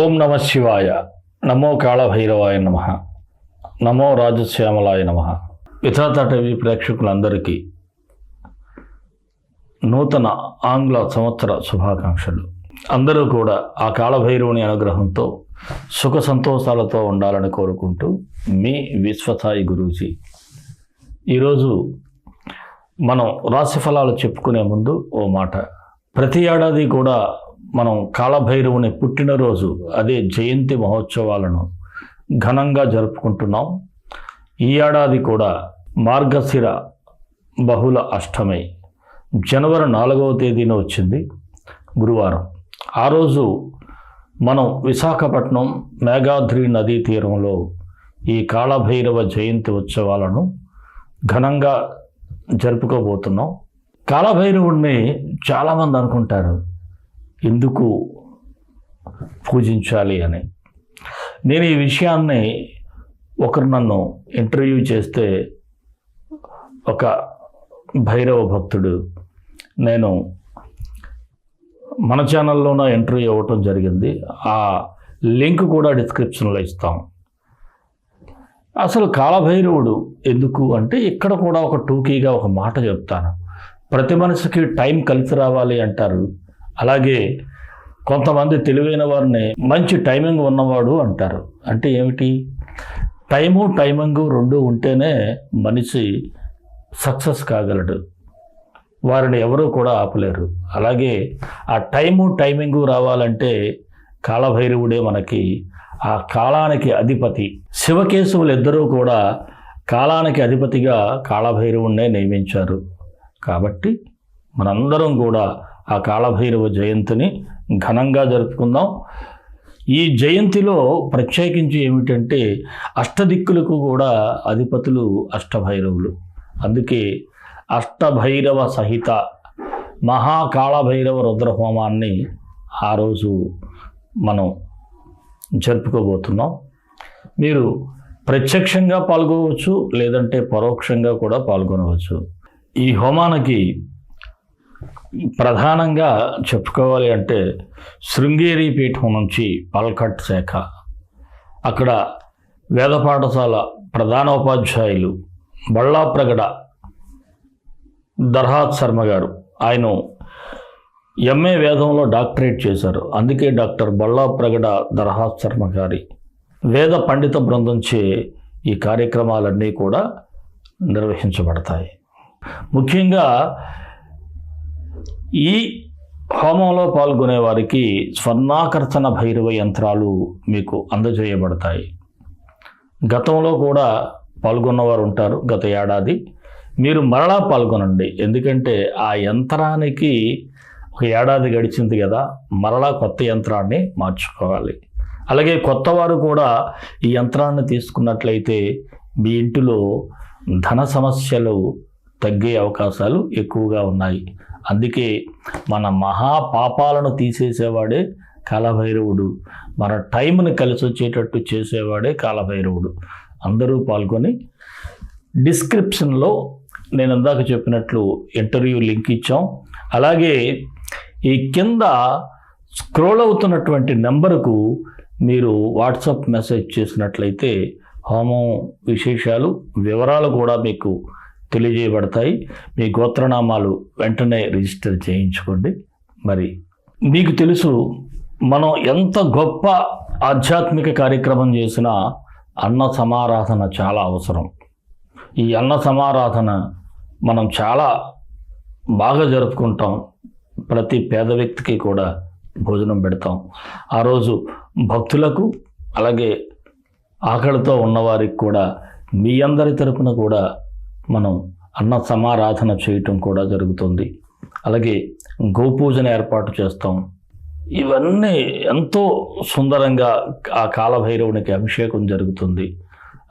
ఓం నమ శివాయ. నమో కాళభైరవాయ నమ. నమో రాజశ్యామలాయ నమ. విధాత టీవీ ప్రేక్షకులందరికీ నూతన ఆంగ్ల సంవత్సర శుభాకాంక్షలు. అందరూ కూడా ఆ కాళభైరవుని అనుగ్రహంతో సుఖ సంతోషాలతో ఉండాలని కోరుకుంటూ మీ విశ్వసాయి గురూజీ. ఈరోజు మనం రాశి ఫలాలు చెప్పుకునే ముందు ఓ మాట. ప్రతి ఏడాది కూడా మనం కాళభైరవుని పుట్టినరోజు అదే జయంతి మహోత్సవాలను ఘనంగా జరుపుకుంటున్నాం. ఈ ఏడాది కూడా మార్గశిర బహుళ అష్టమి. జనవరి నాలుగవ తేదీన వచ్చింది గురువారం. ఆ రోజు మనం విశాఖపట్నం మేఘాద్రి నదీ తీరంలో ఈ కాళభైరవ జయంతి ఉత్సవాలను ఘనంగా జరుపుకోబోతున్నాం. కాళభైరవుడిని చాలామంది అనుకుంటారు. ఎందుకు పూజించాలి అని. నేను ఈ విషయాన్ని ఒకరు నన్ను ఇంటర్వ్యూ చేస్తే ఒక భైరవ భక్తుడు నేను మన ఛానల్లోన ఇంటర్వ్యూ అవ్వటం జరిగింది. ఆ లింక్ కూడా డిస్క్రిప్షన్లో ఇస్తాం. అసలు కాలభైరవుడు ఎందుకు అంటే ఇక్కడ కూడా ఒక టూకీగా ఒక మాట చెప్తాను. ప్రతి మనిషికి టైం కలిసి రావాలి అంటారు. అలాగే కొంతమంది తెలివైన వారిని మంచి టైమింగ్ ఉన్నవాడు అంటారు. అంటే ఏమిటి? టైము టైమింగు రెండు ఉంటేనే మనిషి సక్సెస్ కాగలడు. వారిని ఎవరూ కూడా ఆపలేరు. అలాగే ఆ టైము టైమింగు రావాలంటే కాలభైరవుడే మనకి ఆ కాలానికి అధిపతి. శివకేశవులు ఇద్దరూ కూడా కాలానికి అధిపతిగా కాళభైరవుణ్ణే నియమించారు. కాబట్టి మనందరం కూడా ఆ కాళభైరవ జయంతిని ఘనంగా జరుపుకుందాం. ఈ జయంతిలో ప్రత్యేకించి ఏమిటంటే అష్టదిక్కులకు కూడా అధిపతులు అష్టభైరవులు. అందుకే అష్టభైరవ సహిత మహాకాళభైరవ రుద్రహోమాన్ని ఆ రోజు మనం జరుపుకోబోతున్నాం. మీరు ప్రత్యక్షంగా పాల్గొనవచ్చు లేదంటే పరోక్షంగా కూడా పాల్గొనవచ్చు. ఈ హోమానికి ప్రధానంగా చెప్పుకోవాలి అంటే శృంగేరి పీఠం నుంచి పల్కట్ శాఖ. అక్కడ వేద పాఠశాల ప్రధానోపాధ్యాయులు బళ్ళాప్రగడ దర్హాత్ శర్మ గారు. ఆయన ఎంఏ వేదంలో డాక్టరేట్ చేశారు. అందుకే డాక్టర్ బళ్ళాప్రగడ దర్హాత్ శర్మ గారి వేద పండిత బృందంచే ఈ కార్యక్రమాలన్నీ కూడా నిర్వహించబడతాయి. ముఖ్యంగా ఈ హోమంలో పాల్గొనే వారికి స్వర్ణాకర్షణ భైరవ యంత్రాలు మీకు అందజేయబడతాయి. గతంలో కూడా పాల్గొన్నవారు ఉంటారు గత ఏడాది. మీరు మరలా పాల్గొనండి. ఎందుకంటే ఆ యంత్రానికి ఒక ఏడాది గడిచింది కదా మరలా కొత్త యంత్రాన్ని మార్చుకోవాలి. అలాగే కొత్త వారు కూడా ఈ యంత్రాన్ని తీసుకున్నట్లయితే మీ ఇంటిలో ధన సమస్యలు తగ్గే అవకాశాలు ఎక్కువగా ఉన్నాయి. అందుకే మన మహా పాపాలను తీసేసేవాడే కాలభైరవుడు. మన టైంని కలిసి వచ్చేటట్టు చేసేవాడే కాలభైరవుడు. అందరూ పాల్గొని డిస్క్రిప్షన్లో నేను ఇందాక చెప్పినట్లు ఇంటర్వ్యూ లింక్ ఇచ్చాం. అలాగే ఈ కింద స్క్రోల్ అవుతున్నటువంటి నెంబరుకు మీరు వాట్సాప్ మెసేజ్ చేసినట్లయితే హోమం విశేషాలు వివరాలు కూడా మీకు తెలియజేయబడతాయి. మీ గోత్రనామాలు వెంటనే రిజిస్టర్ చేయించుకోండి. మరి మీకు తెలుసు మనం ఎంత గొప్ప ఆధ్యాత్మిక కార్యక్రమం చేసినా అన్న సమారాధన చాలా అవసరం. ఈ అన్న సమారాధన మనం చాలా బాగా జరుపుకుంటాం. ప్రతి పేద వ్యక్తికి కూడా భోజనం పెడతాం. ఆ రోజు భక్తులకు అలాగే ఆకలితో ఉన్నవారికి కూడా మీ అందరి తరపున కూడా మనం అన్న సమారాధన చేయటం కూడా జరుగుతుంది. అలాగే గోపూజన ఏర్పాటు చేస్తాం. ఇవన్నీ ఎంతో సుందరంగా ఆ కాలభైరవునికి అభిషేకం జరుగుతుంది.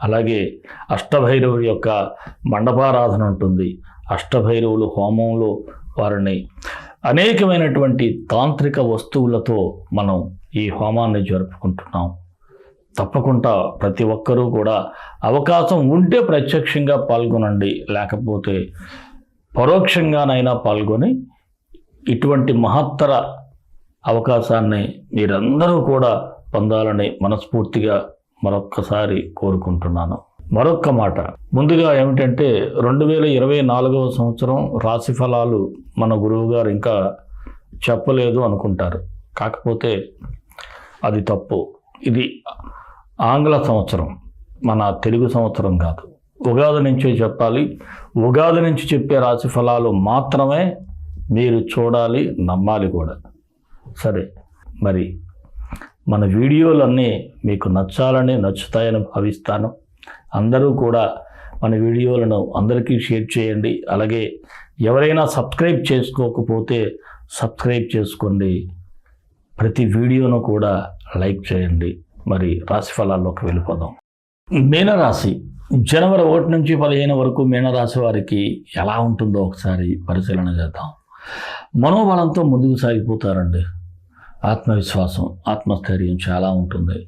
అలాగే అష్టభైరవుడి యొక్క మండపారాధన ఉంటుంది. అష్టభైరవులు హోమంలో వారిని అనేకమైనటువంటి తాంత్రిక వస్తువులతో మనం ఈ హోమాన్ని జరుపుకుంటున్నాం. తప్పకుండా ప్రతి ఒక్కరూ కూడా అవకాశం ఉంటే ప్రత్యక్షంగా పాల్గొనండి. లేకపోతే పరోక్షంగానైనా పాల్గొని ఇటువంటి మహత్తర అవకాశాన్ని మీరందరూ కూడా పొందాలని మనస్ఫూర్తిగా మరొక్కసారి కోరుకుంటున్నాను. మరొక్క మాట. ముందుగా ఏమిటంటే రెండు వేల ఇరవై నాలుగవ సంవత్సరం రాశి ఫలాలు మన గురువు గారు ఇంకా చెప్పలేదు అనుకుంటారు. కాకపోతే అది తప్పు. ఇది ఆంగ్ల సంవత్సరం మన తెలుగు సంవత్సరం కాదు. ఉగాది నుంచే చెప్పాలి. ఉగాది నుంచి చెప్పే రాశి ఫలాలు మాత్రమే మీరు చూడాలి నమ్మాలి కూడా. సరే మరి మన వీడియోలన్నీ మీకు నచ్చాలని నచ్చుతాయని భావిస్తాను. అందరూ కూడా మన వీడియోలను అందరికీ షేర్ చేయండి. అలాగే ఎవరైనా సబ్స్క్రైబ్ చేసుకోకపోతే సబ్స్క్రైబ్ చేసుకోండి. ప్రతి వీడియోను కూడా లైక్ చేయండి. మరి రాశి ఫలాల్లోకి వెళ్ళిపోదాం. మీనరాశి. జనవరి ఒకటి నుంచి పదిహేను వరకు మీనరాశి వారికి ఎలా ఉంటుందో ఒకసారి పరిశీలన చేద్దాం. మనోబలంతో ముందుకు సాగిపోతారండి. ఆత్మవిశ్వాసం ఆత్మస్థైర్యం చాలా ఉంటుంది.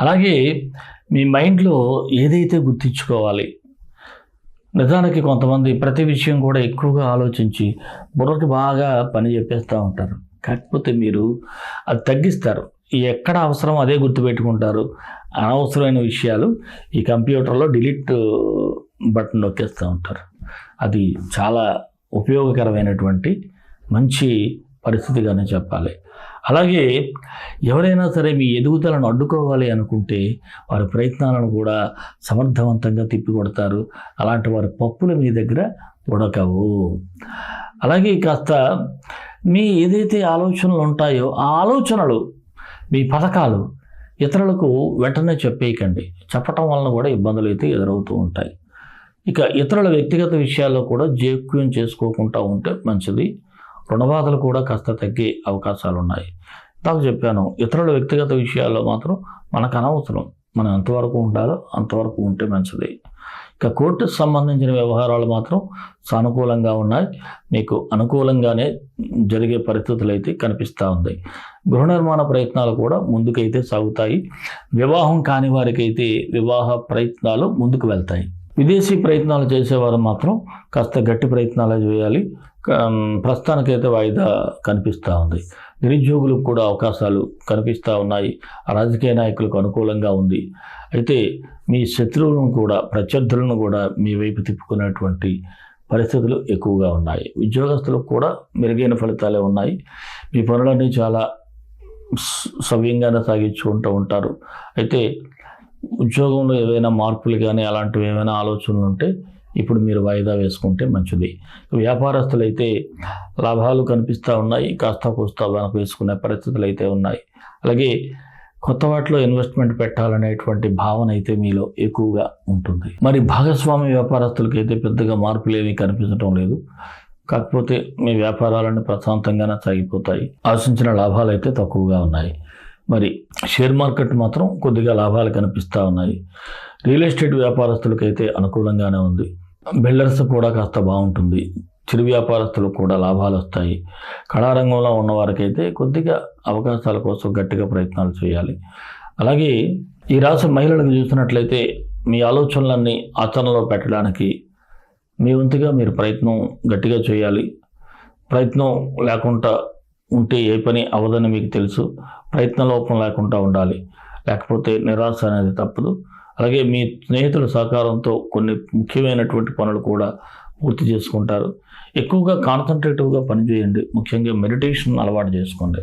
అలాగే మీ మైండ్లో ఏదైతే గుర్తించుకోవాలి నిజానికి కొంతమంది ప్రతి విషయం కూడా ఎక్కువగా ఆలోచించి బుర్రకి బాగా పని చెప్పేస్తూ ఉంటారు. కాకపోతే మీరు అది తగ్గిస్తారు. ఎక్కడ అవసరం అదే గుర్తుపెట్టుకుంటారు. అనవసరమైన విషయాలు ఈ కంప్యూటర్లో డిలీట్ బటన్ నొక్కేస్తూ ఉంటారు. అది చాలా ఉపయోగకరమైనటువంటి మంచి పరిస్థితిగానే చెప్పాలి. అలాగే ఎవరైనా సరే మీ ఎదుగుదలను అడ్డుకోవాలి అనుకుంటే వారి ప్రయత్నాలను కూడా సమర్థవంతంగా తిప్పికొడతారు. అలాంటి వారి పప్పులు మీ దగ్గర ఉడకవు. అలాగే కాస్త మీ ఏదైతే ఆలోచనలు ఉంటాయో ఆ ఆలోచనలు మీ పథకాలు ఇతరులకు వెంటనే చెప్పేయకండి. చెప్పటం వలన కూడా ఇబ్బందులు అయితే ఎదురవుతూ ఉంటాయి. ఇక ఇతరుల వ్యక్తిగత విషయాల్లో కూడా జోక్యం చేసుకోకుండా ఉంటే మంచిది. రుణబాధలు కూడా కాస్త తగ్గే అవకాశాలు ఉన్నాయి. నాకు చెప్పాను ఇతరుల వ్యక్తిగత విషయాల్లో మాత్రం మనకు అనవసరం. మనం ఎంతవరకు ఉండాలో అంతవరకు ఉంటే మంచిది. ఇక కోర్టుకు సంబంధించిన వ్యవహారాలు మాత్రం సానుకూలంగా ఉన్నాయి. మీకు అనుకూలంగానే జరిగే పరిస్థితులు అయితే కనిపిస్తూ ఉంది. గృహ నిర్మాణ ప్రయత్నాలు కూడా ముందుకైతే సాగుతాయి. వివాహం కాని వారికైతే వివాహ ప్రయత్నాలు ముందుకు వెళ్తాయి. విదేశీ ప్రయత్నాలు చేసేవారు మాత్రం కాస్త గట్టి ప్రయత్నాలు చేయాలి. ప్రస్తుతానికైతే వాయిదా కనిపిస్తూ ఉంది. నిరుద్యోగులకు కూడా అవకాశాలు కనిపిస్తూ ఉన్నాయి. రాజకీయ నాయకులకు అనుకూలంగా ఉంది. అయితే మీ శత్రువులను కూడా ప్రత్యర్థులను కూడా మీ వైపు తిప్పుకునేటువంటి పరిస్థితులు ఎక్కువగా ఉన్నాయి. ఉద్యోగస్తులకు కూడా మెరుగైన ఫలితాలే ఉన్నాయి. మీ పనులన్నీ చాలా సవ్యంగానే సాగించుకుంటూ ఉంటారు. అయితే ఉద్యోగంలో ఏవైనా మార్పులు కానీ అలాంటివి ఏమైనా ఆలోచనలు ఉంటే ఇప్పుడు మీరు వాయిదా వేసుకుంటే మంచిది. వ్యాపారస్తులైతే లాభాలు కనిపిస్తూ ఉన్నాయి కాస్త కూస్తా వెనక వేసుకునే పరిస్థితులు అయితే ఉన్నాయి. అలాగే కొత్త వాటిలో ఇన్వెస్ట్మెంట్ పెట్టాలనేటువంటి భావన అయితే మీలో ఎక్కువగా ఉంటుంది. మరి భాగస్వామి వ్యాపారస్తులకి అయితే పెద్దగా మార్పులు ఏమీ కనిపించడం లేదు. కాకపోతే మీ వ్యాపారాలన్నీ ప్రశాంతంగానే సాగిపోతాయి. ఆశించిన లాభాలు అయితే తక్కువగా ఉన్నాయి. మరి షేర్ మార్కెట్ మాత్రం కొద్దిగా లాభాలు కనిపిస్తూ ఉన్నాయి. రియల్ ఎస్టేట్ వ్యాపారస్తులకైతే అనుకూలంగానే ఉంది. బిల్డర్స్ కూడా కాస్త బాగుంటుంది. చిరు వ్యాపారస్తులకు కూడా లాభాలు వస్తాయి. కళారంగంలో ఉన్న వారికైతే కొద్దిగా అవకాశాల కోసం గట్టిగా ప్రయత్నాలు చేయాలి. అలాగే ఈ రాశి మహిళలకు చూసినట్లయితే మీ ఆలోచనలన్నీ ఆచరణలో పెట్టడానికి మీ వంతుగా మీరు ప్రయత్నం గట్టిగా చేయాలి. ప్రయత్నం లేకుండా ఉంటే ఏ పని అవ్వదని మీకు తెలుసు. ప్రయత్న లోపం లేకుండా ఉండాలి. లేకపోతే నిరాశ అనేది తప్పదు. అలాగే మీ స్నేహితుల సహకారంతో కొన్ని ముఖ్యమైనటువంటి పనులు కూడా పూర్తి చేసుకుంటారు. ఎక్కువగా కాన్సన్ట్రేటివ్గా పనిచేయండి ముఖ్యంగా మెడిటేషన్ అలవాటు చేసుకోండి.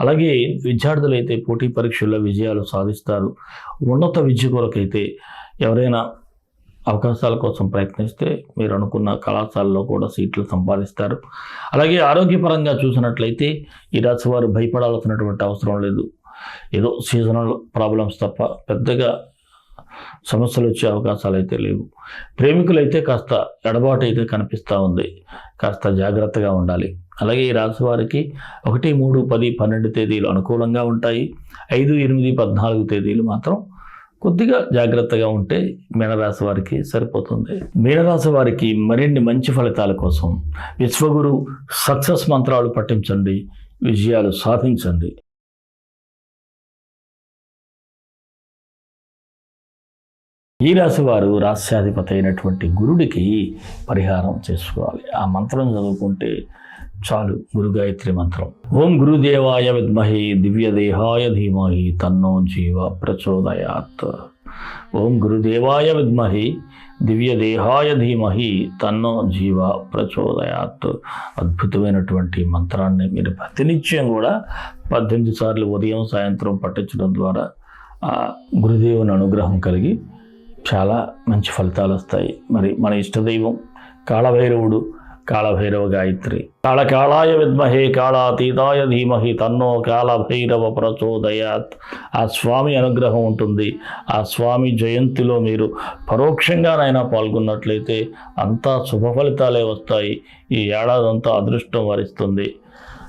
అలాగే విద్యార్థులు అయితే పోటీ పరీక్షల్లో విజయాలు సాధిస్తారు. ఉన్నత విద్య కొరకైతే ఎవరైనా అవకాశాల కోసం ప్రయత్నిస్తే మీరు అనుకున్న కళాశాలలో కూడా సీట్లు సంపాదిస్తారు. అలాగే ఆరోగ్యపరంగా చూసినట్లయితే ఈ రాశి వారు భయపడాల్సినటువంటి అవసరం లేదు. ఏదో సీజనల్ ప్రాబ్లమ్స్ తప్ప పెద్దగా సమస్యలు వచ్చే అవకాశాలు అయితే లేవు. ప్రేమికులైతే కాస్త ఎడబాటు అయితే కనిపిస్తూ ఉంది. కాస్త జాగ్రత్తగా ఉండాలి. అలాగే ఈ రాశి వారికి ఒకటి మూడు పది పన్నెండు తేదీలు అనుకూలంగా ఉంటాయి. ఐదు ఎనిమిది పద్నాలుగు తేదీలు మాత్రం కొద్దిగా జాగ్రత్తగా ఉంటే మీనరాశి వారికి సరిపోతుంది. మీనరాశి వారికి మరిన్ని మంచి ఫలితాల కోసం విశ్వగురు సక్సెస్ మంత్రాలు పఠించండి. విజయాలు సాధించండి. ఈ రాశి వారు రాస్యాధిపతి అయినటువంటి గురుడికి పరిహారం చేసుకోవాలి. ఆ మంత్రం చదువుకుంటే చాలు గురుగాయత్రి మంత్రం. ఓం గురుదేవాయ విద్మహి దివ్యదేహాయ ధీమహి తన్నో జీవ ప్రచోదయాత్. ఓం గురుదేవాయ విద్మహి దివ్యదేహాయ ధీమహి తన్నో జీవ ప్రచోదయాత్. అద్భుతమైనటువంటి మంత్రాన్ని మీరు ప్రతినిత్యం కూడా పద్దెనిమిది సార్లు ఉదయం సాయంత్రం పట్టించడం ద్వారా ఆ గురుదేవుని అనుగ్రహం కలిగి చాలా మంచి ఫలితాలు వస్తాయి. మరి మన ఇష్టదైవం కాళభైరవుడు కాళభైరవ గాయత్రి. కాళకాళాయ విద్మహే కాళాతీతాయ ధీమహి తన్నో కాళభైరవ ప్రచోదయాత్. ఆ స్వామి అనుగ్రహం ఉంటుంది. ఆ స్వామి జయంతిలో మీరు పరోక్షంగానైనా పాల్గొన్నట్లయితే అంతా శుభ ఫలితాలే వస్తాయి. ఈ ఏడాదంతా అదృష్టం వరిస్తుంది.